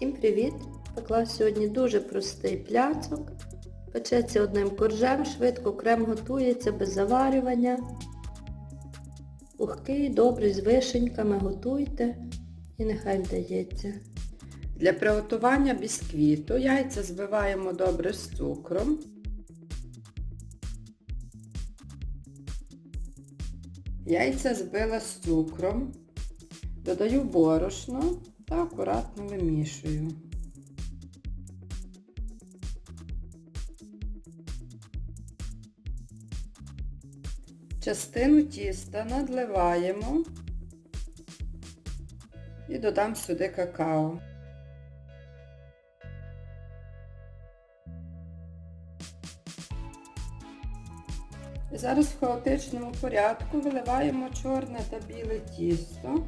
Всім привіт! Пекла сьогодні дуже простий пляцок. Печеться одним коржем, швидко крем готується без заварювання. Пухкий, добрий, з вишеньками готуйте і нехай вдається. Для приготування бісквіту яйця збиваємо добре з цукром. Яйця збила з цукром. Додаю борошно та акуратно вимішую. Частину тіста надливаємо і додам сюди какао. І зараз в хаотичному порядку виливаємо чорне та біле тісто.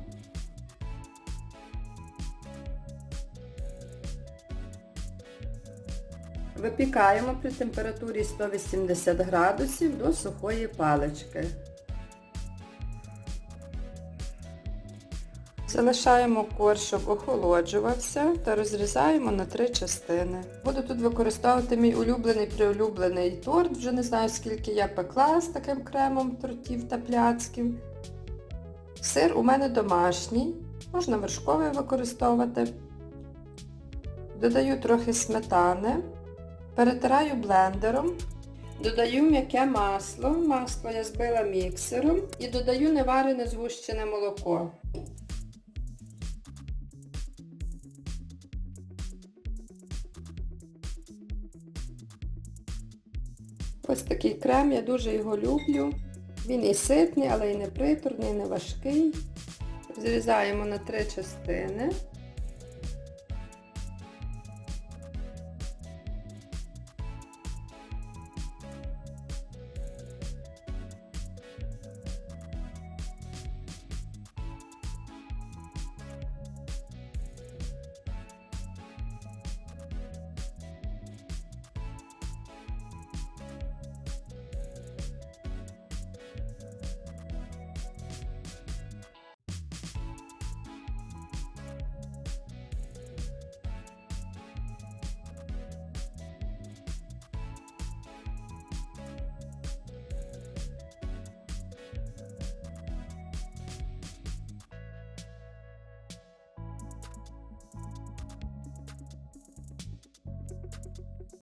Випікаємо при температурі 180 градусів до сухої палички. Залишаємо корж, щоб охолоджувався та розрізаємо на три частини. Буду тут використовувати мій улюблений приулюблений торт. Вже не знаю скільки я пекла з таким кремом тортів та пляцків. Сир у мене домашній, можна вершковий використовувати. Додаю трохи сметани, перетираю блендером. Додаю м'яке масло, масло я збила міксером і додаю неварене згущене молоко. Ось такий крем, я дуже його люблю. Він і ситний, але і не приторний, і не важкий. Зрізаємо на три частини.